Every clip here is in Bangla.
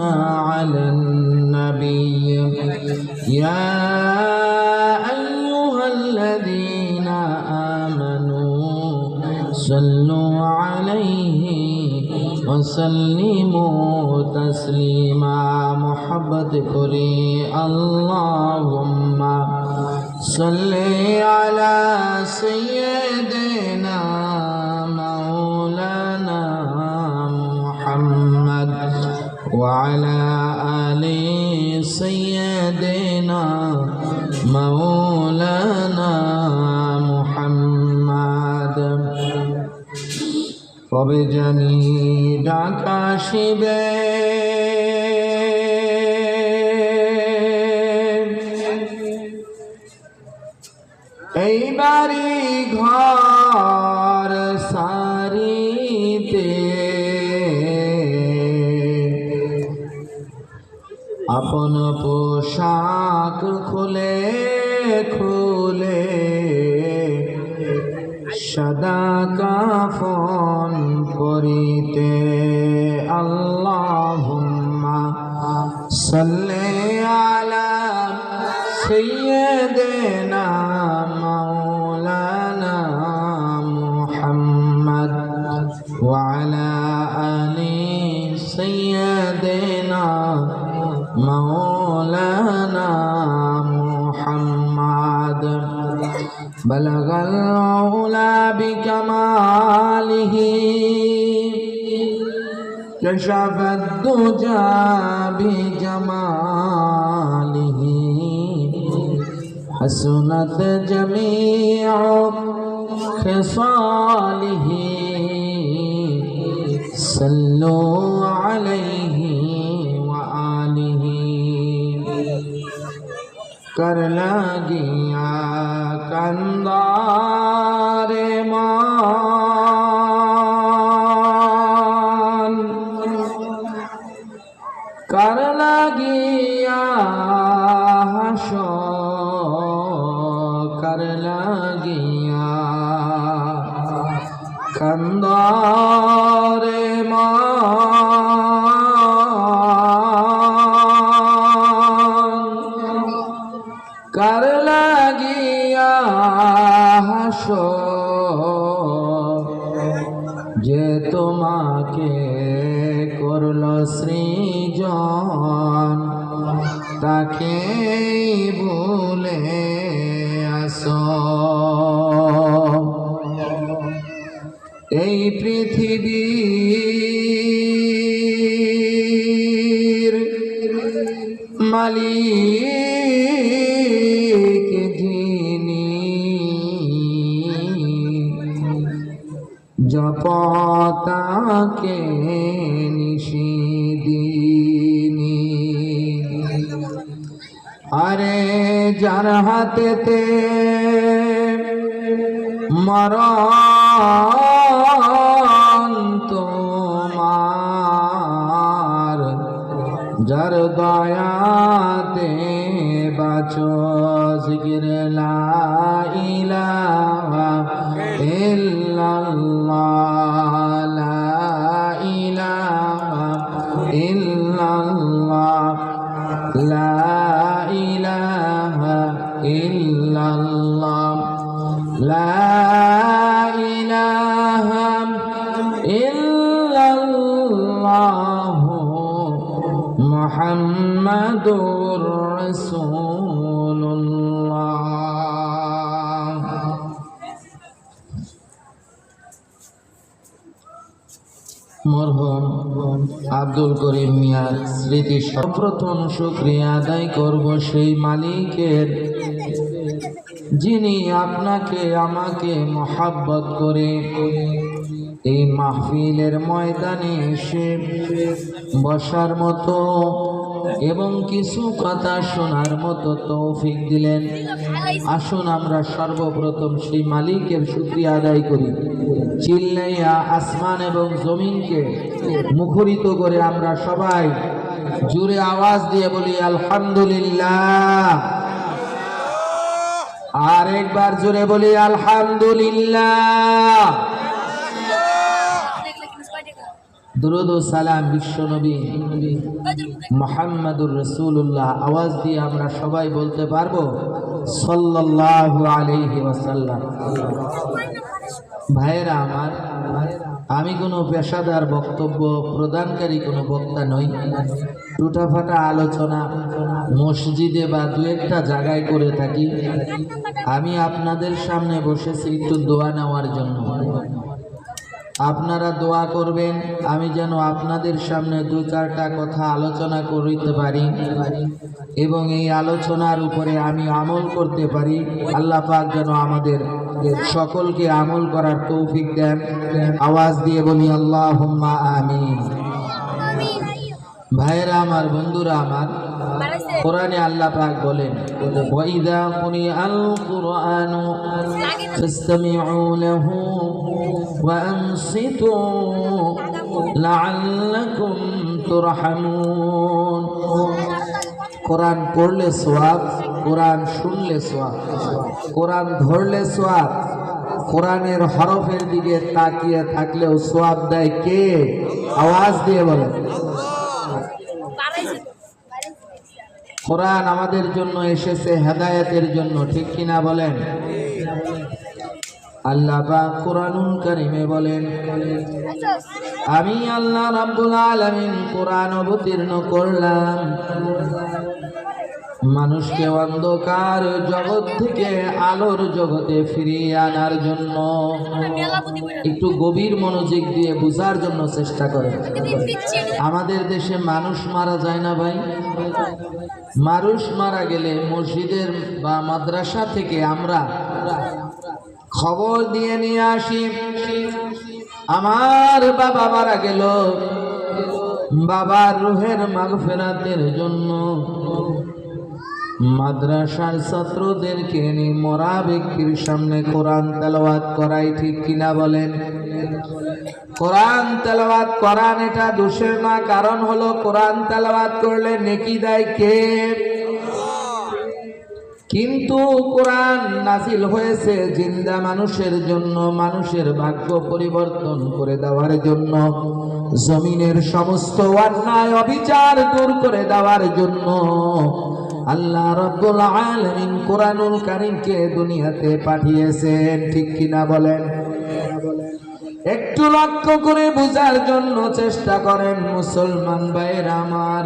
على النبي يا أيها الذين آمنوا صلوا عليه وسلموا تسليما محبت كري اللهم صل على سيدنا مولانا محمد وبجني ঢাকা শিবে এই বাড়ি ঘর সদা কাফন পরিতে كشف الدجى بجماله حسنت جميع خصاله صلوا عليه وآله कर लगिया कंदार मान তার লাগিয়া হাসর কার লাগিয়া কান্দা के মরণ তোমার যার দয়াতে বাচো জিকির লা ইলাহা ইল্লাল্লাহ। মুহাম্মাদুর রাসূলুল্লাহ। মরহম আব্দুল করিম মিয়ার স্মৃতি সর্বপ্রথম শুক্রিয়া আদায় করব সেই মালিকের। যিনি আপনাকে, আমাকে মহাব্বত করে এই মাহফিলের ময়দানে এসে বসার মতো এবং কিছু কথা শোনার মতো তৌফিক দিলেন। আসুন আমরা সর্বপ্রথম সেই মালিকের শুক্রিয়া আদায় করি। চিল্লাইয়া আসমান এবং জমিনকে মুখরিত করে আমরা সবাই জুড়ে আওয়াজ দিয়ে বলি, আলহামদুলিল্লাহ। আর একবার জোরে বলি, আলহামদুলিল্লাহ। দুরুদ ও সালাম বিশ্বনবী মোহাম্মদুর রসুল্লাহ আওয়াজ দিয়ে আমরা সবাই বলতে পারব, সাল্লাল্লাহু আলাইহি ওয়াসাল্লাম। ভাইয়েরা আমার, আমি কোনো পেশাদার বক্তব্য প্রদানকারী কোনো বক্তা নই। টুটাফাটা আলোচনা, মসজিদে বা দু একটা জায়গায় করে থাকি। আমি আপনাদের সামনে বসেছি একটু দোয়া নেওয়ার জন্য। আপনারা দোয়া করবেন, আমি যেন আপনাদের সামনে দু চারটা কথা আলোচনা করিতে পারি এবং এই আলোচনার উপরে আমি আমল করতে পারি। আল্লাহ পাক যেন আমাদের সকলকে আমল করার তৌফিক দেন। আওয়াজ দিয়ে বলি আল্লাহ আমিন। ভাইয়েরা আমার, বন্ধুরা আমার কোরআনে আল্লাহ পাক বলেন, ওয়াইদা কুরিআল কুরআনু ফাসতামিউ লাহু ওয়া আনসিতু লাআল্লাকুম তুরহামুন। কোরআন পড়লে সোয়াব কোরআন শুনলে সোয়াব কোরআন ধরলে সোয়াব কোরআনের হরফের দিকে তাকিয়ে থাকলেও সোয়াব দেয় কে? আওয়াজ দিয়ে বলেন। কোরআন আমাদের জন্য এসেছে হেদায়তের জন্য, ঠিক কিনা বলেন? আল্লাহ বা কারিমে বলেন, আমি আল্লাহ রাব্বুল আলামিন কোরআন অবতীর্ণ করলাম। মানুষকে অন্ধকার জগৎ থেকে আলোর জগতে ফিরিয়ে আনার জন্য একটু গভীর মনোযোগ দিয়ে বোঝার জন্য চেষ্টা করে। আমাদের দেশে মানুষ মারা যায় না ভাই? মানুষ মারা গেলে মসজিদের বা মাদ্রাসা থেকে আমরা খবর দিয়ে নিয়ে আসি, আমার বাবা মারা গেল, বাবার রুহের মাগফেরাতের জন্য। মাদ্রাসার ছাত্রদেরকে মরা ব্যক্তির সামনে কোরআন তেলাওয়াত করাই ঠিক কিনা বলেন? কোরআন তেলাওয়াত করান এটা দোষের না, কারণ হলো কোরআন তেলাওয়াত করলে নেকি দেয় কে? কিন্তু কোরআন নাসিল হয়েছে জিন্দা মানুষের জন্য, মানুষের ভাগ্য পরিবর্তন করে দেওয়ার জন্য, জমিনের সমস্ত অন্যায় অবিচার দূর করে দেওয়ার জন্য। আল্লাহ রব্বুল আলামিন কোরআনুল কারীমকে দুনিয়াতে পাঠিয়েছেন, ঠিক কিনা বলেন? একটু লক্ষ্য করে বোঝার জন্য চেষ্টা করেন, মুসলমান ভাইয়ের আমার।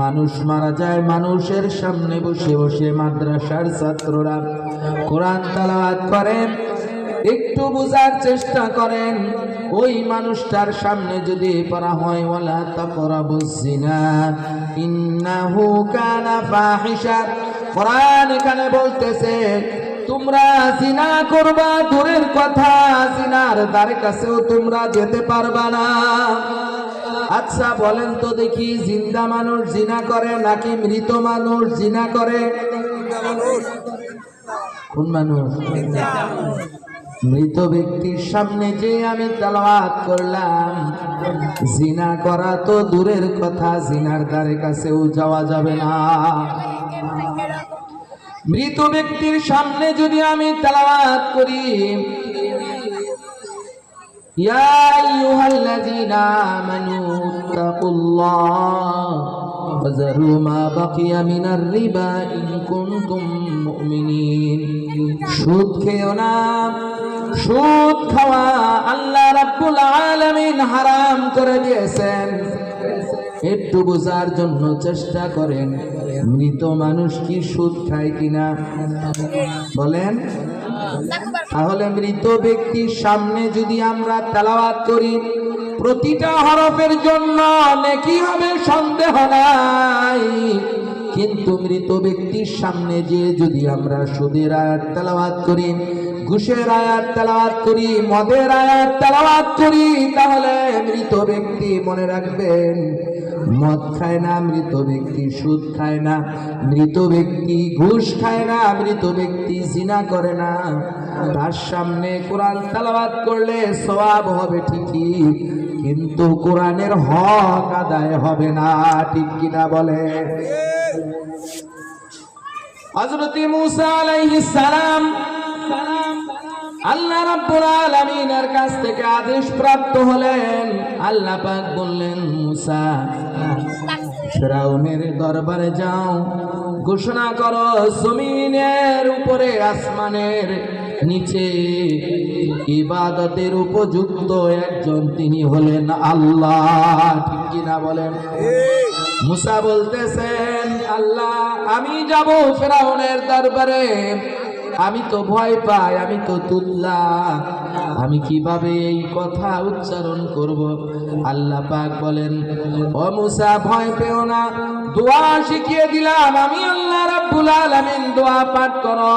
মানুষ মারা যায়, মানুষের সামনে বসে বসে মাদ্রাসার ছাত্ররা কোরআন তালাওয়াত করেন। একটু বোঝার চেষ্টা করেন, ওই মানুষটার সামনে যদি পড়া হয়, ওয়ালা তাকরাবুজ জিনা ইন্নাহু কানা ফাহিশা কোরআন এখানে বলতেছে তোমরা জিনা করবা দূরের কথা জিনার দ্বার কাছেও তোমরা যেতে পারবা না আচ্ছা বলেন তো দেখি জিন্দা মানুষ জিনা করে নাকি মৃত মানুষ জিনা করে কোন মানুষ মৃত ব্যক্তির সামনে যে আমি তালাওয়াত করলাম, জিনা করা তো দূরের কথা, জিনার দ্বারে কাছেও যাওয়া যাবে না। মৃত ব্যক্তির সামনে যদি আমি তালাওয়াত করি ইয়া আইয়ুহাল্লাযীনা আমানু তাকুল্লাহ وذروا ما بقي من الربا إن كنتم مؤمنين সুদ খেও না সুদ খাওয়া আল্লাহ রাব্বুল আলামিন হারাম করে দিয়েছেন একটু বোঝার জন্য চেষ্টা করেন মৃত মানুষ কি সুদ খায় কিনা বলেন তাহলে মৃত ব্যক্তির সামনে যদি আমরা তেলাওয়াত করি, প্রতিটা হরফের জন্য নেকি হবে, সন্দেহ নাই। কিন্তু মৃত ব্যক্তির সামনে যে যদি আমরা সুদের তেলাবাদ করি ঘুষের আয়াত তেলাওয়াত করি, মদের আয়াত তেলাওয়াত করি, তাহলে মৃত ব্যক্তি মনে রাখবেন, মদ খায় না, মৃত ব্যক্তি সুদ খায় না, মৃত ব্যক্তি ঘুষ খায় না, মৃত ব্যক্তি জিনা করে না। তার সামনে কোরআন তালাবাদ করলে সওয়াব হবে ঠিকই, কিন্তু কোরআনের হক আদায় হবে না, ঠিক কিনা বলে? হযরত মুসা আলাইহিস সালাম আল্লাহ রাব্বুল আলামিনের কাছ থেকে আদেশ প্রাপ্ত হলেন। আল্লাহ পাক বললেন, মুসা, ফেরাউনের দরবারে যাও। ঘোষণা করো, জমিনের উপরে আসমানের নিচে ইবাদতের উপযুক্ত একজন তিনি হলেন আল্লাহ। ঠিক কিনা বলেন? মুসা বলতেছেন, আল্লাহ, আমি যাব ফেরাউনের দরবারে। আমি তো ভয় পাই আমি তো তুল্লা আমি কিভাবে এই কথা উচ্চারণ করব আল্লাহ পাক বলেন ও মুসা ভয় পেও না দোয়া শিখিয়ে দিলাম আমি আল্লাহ রাব্বুল আলামিন দোয়া পাঠ করো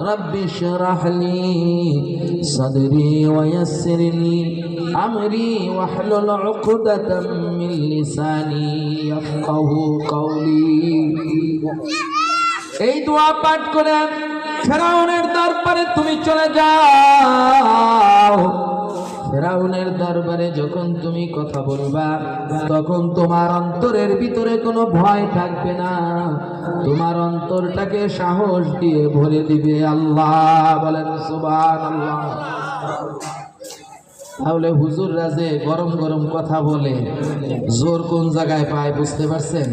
رب اشرح لي صدري ويسر لي أمري واحلل عقدة من لساني يفقه قولي এই দোয়া পাঠ করে ফেরাউনের দরবারে তুমি চলে যাও। ফেরাউনের দরবারে যখন তুমি কথা বলবা, তখন তোমার অন্তরের ভিতরে কোনো ভয় থাকবে না। তোমার অন্তরটাকে সাহস দিয়ে ভরে দিবে আল্লাহ। বলেন সুবান আল্লাহ তাহলে হুজুর রাজে গরম গরম কথা বলে, জোর কোন জায়গায় পায় বুঝতে পারছেন?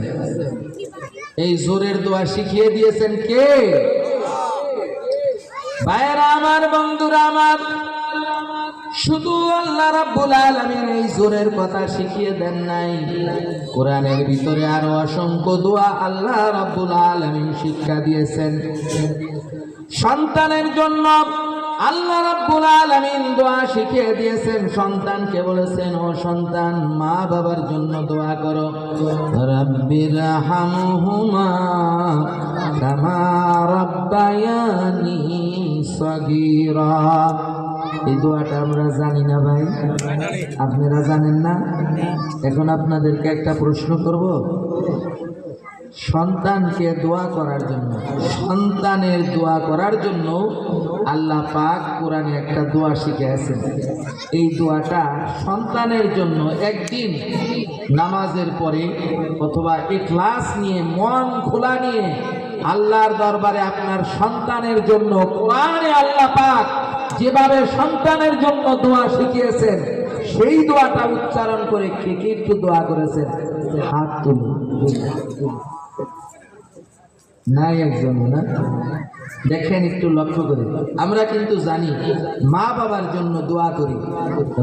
এই জোরের দোয়া শিখিয়ে দিয়েছেন কে? ভাইয়েরা আমার, বন্ধুরা আমার, শুধু আল্লাহ রাব্বুল আলামিন এই জোরের কথা শিখিয়ে দেন নাই। কোরআনের ভিতরে আরও অসংখ্য দোয়া আল্লাহ রাব্বুল আলামিন শিক্ষা দিয়েছেন। সন্তানের জন্য আল্লাহ রাব্বুল আলামিন দোয়া শিখিয়ে দিয়েছেন। সন্তানকে বলেছেন, ও সন্তান মা বাবার জন্য দোয়া করো। রাব্বির হামহুমা কামা রাব্বায়ানি সগীরা। এই দোয়াটা আমরা জানি না ভাই। আপনারা জানেন না? এখন আপনাদেরকে একটা প্রশ্ন করব। সন্তানকে দোয়া করার জন্য, সন্তানের দোয়া করার জন্য আল্লাহ পাক কোরআনে একটা দোয়া শিখেছেন এই দোয়াটা সন্তানের জন্য একদিন নামাজের পরে অথবা ক্লাস নিয়ে মন খোলা নিয়ে আল্লাহর দরবারে আপনার সন্তানের জন্য, কোরআনে আল্লাহ পাক যেভাবে সন্তানের জন্য দোয়া শিখিয়েছেন, সেই দোয়াটা উচ্চারণ করে কে কে একটু দোয়া করেছেন? হাত তুলুন নাই একজন, না? দেখেন একটু লক্ষ্য করি। আমরা কিন্তু জানি মা বাবার জন্য দোয়া করি।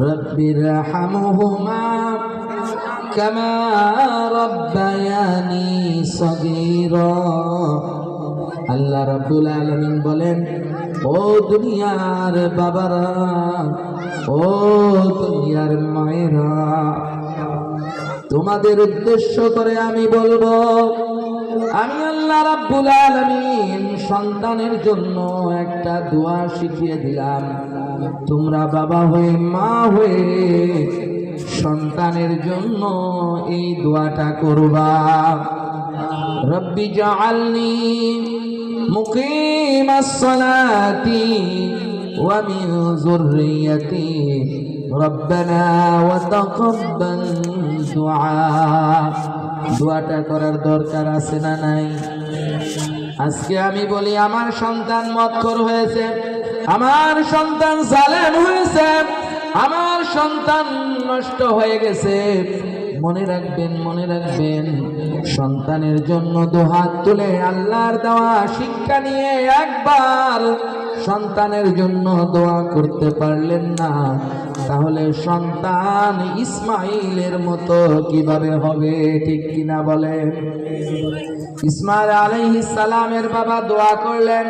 রব্বির হামহুমা কামা রব্বায়ানি সগীরা আল্লাহ রাব্বুল আলামিন বলেন, ও দুনিয়ার বাবারা, ও দুনিয়ার মায়েরা, তোমাদের উদ্দেশ্য করে আমি বলব, আমি আল্লাহ রাব্বুল আলামিন সন্তানের জন্য একটা দোয়া শিখিয়ে দিলাম। তোমরা বাবা হয়ে, মা হয়ে সন্তানের জন্য এই দোয়াটা করবা। রব্বি জাআলনি মুকিমাস সালাতি ওয়া মিন যুররিয়াতি। রব্বানা ওয়া তাকাব্বাল দুআ। দোয়াটা করার দরকার আছে না নাই? আজকে আমি বলি, আমার সন্তান মৎকর হয়েছে, আমার সন্তান জালেম হয়েছে, আমার সন্তান নষ্ট হয়ে গেছে। মনে রাখবেন মনে রাখবেন, সন্তানের জন্য দোহাত তুলে আল্লাহর দেওয়া শিক্ষা নিয়ে একবার সন্তানের জন্য দোয়া করতে পারলেন না, তাহলে সন্তান ইসমাইলের মতো কীভাবে হবে, ঠিক কিনা বলেন? ইসমাইল আলাইহিস সালামের বাবা দোয়া করলেন,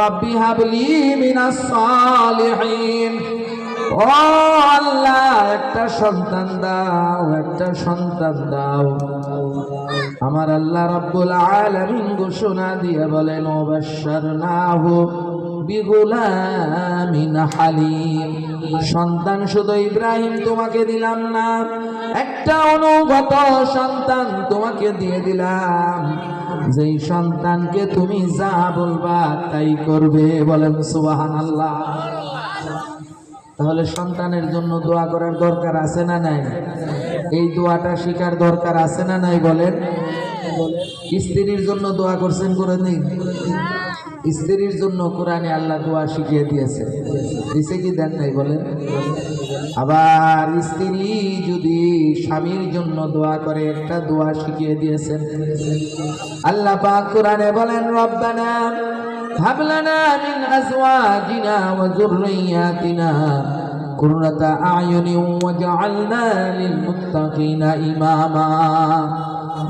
রব্বি হাবলি মিনাস সালিহিন। ও আল্লাহ একটা সন্তান দাও, একটা সন্তান দাও। আমার আল্লাহ রাব্বুল আলামিন ঘোষণা দিয়ে বলেন, ওবাশশারনাহু বিগুলামিন হালিম। সন্তান শুধু ইব্রাহিম তোমাকে দিলাম না, একটা অনুগত সন্তান তোমাকে দিয়ে দিলাম। যেই সন্তানকে তুমি যা বলবা তাই করবে, বলেন সুবহানাল্লাহ। তাহলে সন্তানের জন্য দোয়া করার দরকার আছে না নাই? এই দোয়াটা শিকার দরকার আছে না নাই বলেন? স্ত্রীর জন্য দোয়া করছেন করে নেই স্ত্রীর জন্য কোরআনে আল্লাহ দোয়া শিখিয়ে দিয়েছে। দিছে কি দেন নাই বলেন? আবার স্ত্রী যদি স্বামীর জন্য দোয়া করে, একটা দোয়া শিখিয়ে দিয়েছেন। আল্লাহ পাক কোরআনে বলেন, রব্বানা মিন আজওয়াজিনা ওয়া যুররিয়াতিনা কুররাতা আয়ুনিন ওয়াজআলনা লিল মুত্তাকিনা ইমামা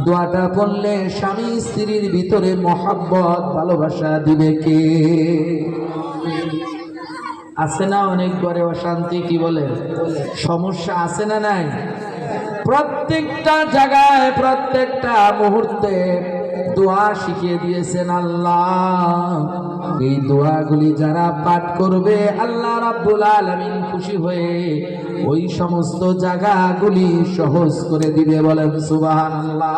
দোয়াটা পড়লে স্বামী স্ত্রীর ভিতরে মহাব্বত, ভালোবাসা দিবে কে? আছে না অনেক ঘরে অশান্তি, কি বলে? সমস্যা আছে না নাই? প্রত্যেকটা জায়গায়, প্রত্যেকটা মুহূর্তে দোয়া শিখিয়ে দিয়েছেন আল্লাহ। এই দোয়াগুলি যারা পাঠ করবে, আল্লাহ রাব্বুল আলামিন খুশি হয়ে ওই সমস্ত জায়গাগুলি সহজ করে দিবে বলেন সুবহানাল্লাহ।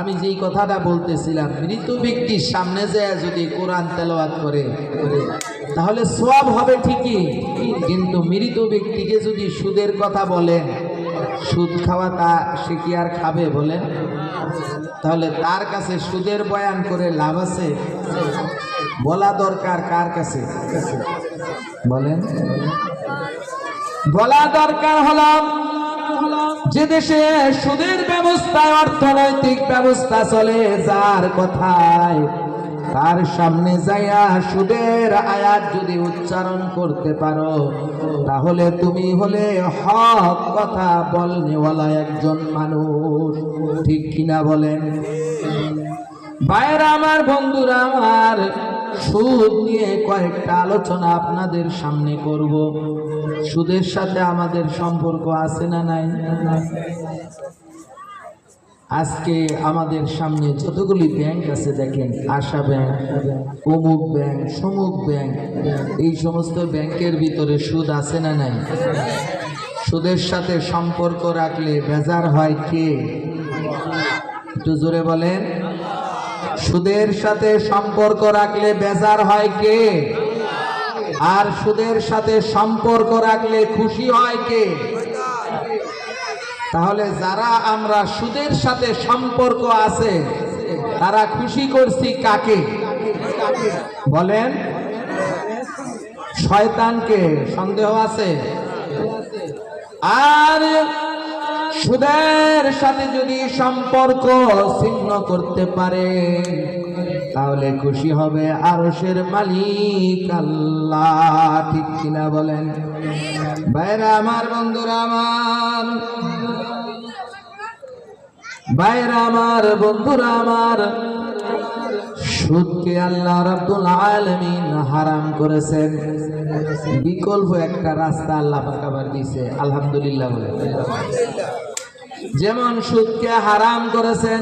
আমি যেই কথাটা বলতেছিলাম মৃত ব্যক্তির সামনে যায় যদি কোরআন তেলাওয়াত করে, তাহলে সওয়াব হবে ঠিকই, কিন্তু মৃত ব্যক্তিকে যদি সুদের কথা বলেন, সুদ খাওয়া তা সে কি আর খাবে বলেন? তাহলে তার কাছে সুদের বয়ান করে লাভ আছে? বলা দরকার কার কাছে? বলেন। বলা দরকার হলো যে দেশে সুদের ব্যবস্থায় অর্থনৈতিক ব্যবস্থা চলে, যার কথায় তার সামনে যাইয়া সুদের আয়াত যদি উচ্চারণ করতে পারো, তাহলে তুমি হলে হক কথা বলনেওয়ালা একজন মানুষ। ঠিক কিনা বলেন? বাইরা আমার, বন্ধুরা আমার, সুদ নিয়ে কয়েকটা আলোচনা আপনাদের সামনে করব। সুদের সাথে আমাদের সম্পর্ক আছে না নাই? আজকে আমাদের সামনে যতগুলি ব্যাংক আছে, দেখেন, আশা ব্যাংক অমুক ব্যাংক সমুক ব্যাংক এই সমস্ত ব্যাংকের ভিতরে সুদ আছে না নাই? সুদের সাথে সম্পর্ক রাখলে বেজার হয় কে? একটু জোরে বলেন। সুদের সাথে সম্পর্ক রাখলে বেজার হয় কে? আর সুদের সাথে সম্পর্ক রাখলে খুশি হয় কে? তাহলে যারা আমরা সুদের সাথে সম্পর্ক আছে, তারা খুশি করছি কাকে? বলেন। শয়তানকে সন্দেহ আছে? আর সুদের সাথে যদি সম্পর্ক ছিন্ন করতে পারে, তাহলে খুশি হবে আরশের মালিক আল্লাহ। ঠিক কিনা বলেন? বাইরে আমার বন্ধুরা, আমার বাইরে আমার, বন্ধুরা আমার, সুদকে আল্লাহ রাব্বুল আলামিন হারাম করেছেন। বিকল্প একটা রাস্তা আল্লাহ আবার দিয়েছে, আলহামদুলিল্লাহ বলে। যেমন সুদকে হারাম করেছেন